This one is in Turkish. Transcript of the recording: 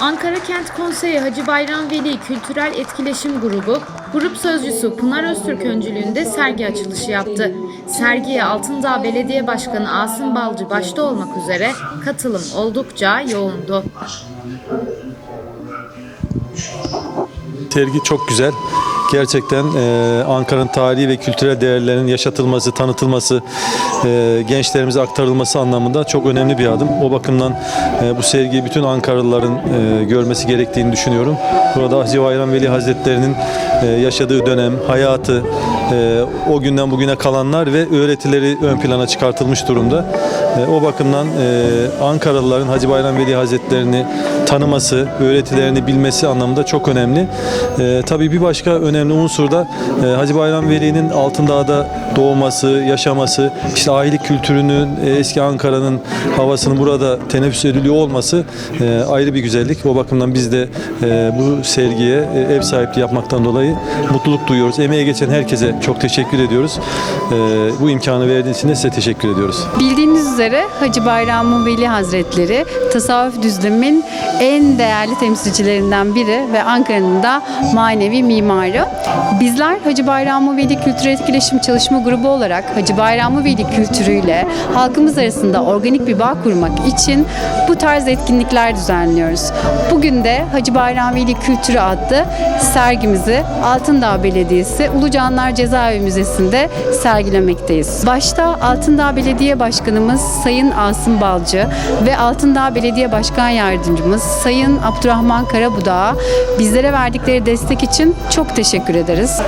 Ankara Kent Konseyi Hacı Bayram Veli Kültürel Etkileşim Grubu, grup sözcüsü Pınar Öztürk öncülüğünde sergi açılışı yaptı. Sergiye Altındağ Belediye Başkanı Asım Balcı başta olmak üzere katılım oldukça yoğundu. Sergi çok güzel. Gerçekten e, Ankara'nın tarihi ve kültürel değerlerinin yaşatılması, tanıtılması, e, gençlerimize aktarılması anlamında çok önemli bir adım. O bakımdan e, bu sergiyi bütün Ankaralıların e, görmesi gerektiğini düşünüyorum. Burada Hacı Bayram Veli Hazretleri'nin e, yaşadığı dönem, hayatı, e, o günden bugüne kalanlar ve öğretileri ön plana çıkartılmış durumda. E, o bakımdan e, Ankaralıların Hacı Bayram Veli Hazretlerini tanıması, öğretilerini bilmesi anlamında çok önemli. E, tabii bir başka önemli unsur da e, Hacı Bayram Veli'nin Altındağ'da doğması, yaşaması, işte ahilik kültürünün, e, eski Ankara'nın havasının burada teneffüs ediliyor olması e, ayrı bir güzellik. O bakımdan biz de e, bu sergiye e, ev sahipliği yapmaktan dolayı mutluluk duyuyoruz. Emeğe geçen herkese çok teşekkür ediyoruz. E, bu imkanı verdiğiniz için de size teşekkür ediyoruz. Bildiğiniz üzere Hacı Bayram Veli Hazretleri tasavvuf düzlemin en değerli temsilcilerinden biri ve Ankara'nın da manevi mimarı. Bizler Hacı Bayram Veli Kültür Etkileşim Çalışma Grubu olarak Hacı Bayram Veli kültürüyle halkımız arasında organik bir bağ kurmak için bu tarz etkinlikler düzenliyoruz. Bugün de Hacı Bayram Veli Kültürü adlı sergimizi Altındağ Belediyesi Ulucanlar Cezaevi Müzesi'nde sergilemekteyiz. Başta Altındağ Belediye Başkanımız Sayın Asım Balcı ve Altındağ Belediye Başkan Yardımcımız Sayın Abdurrahman Karabudağ'a bizlere verdikleri destek için çok teşekkür ederiz.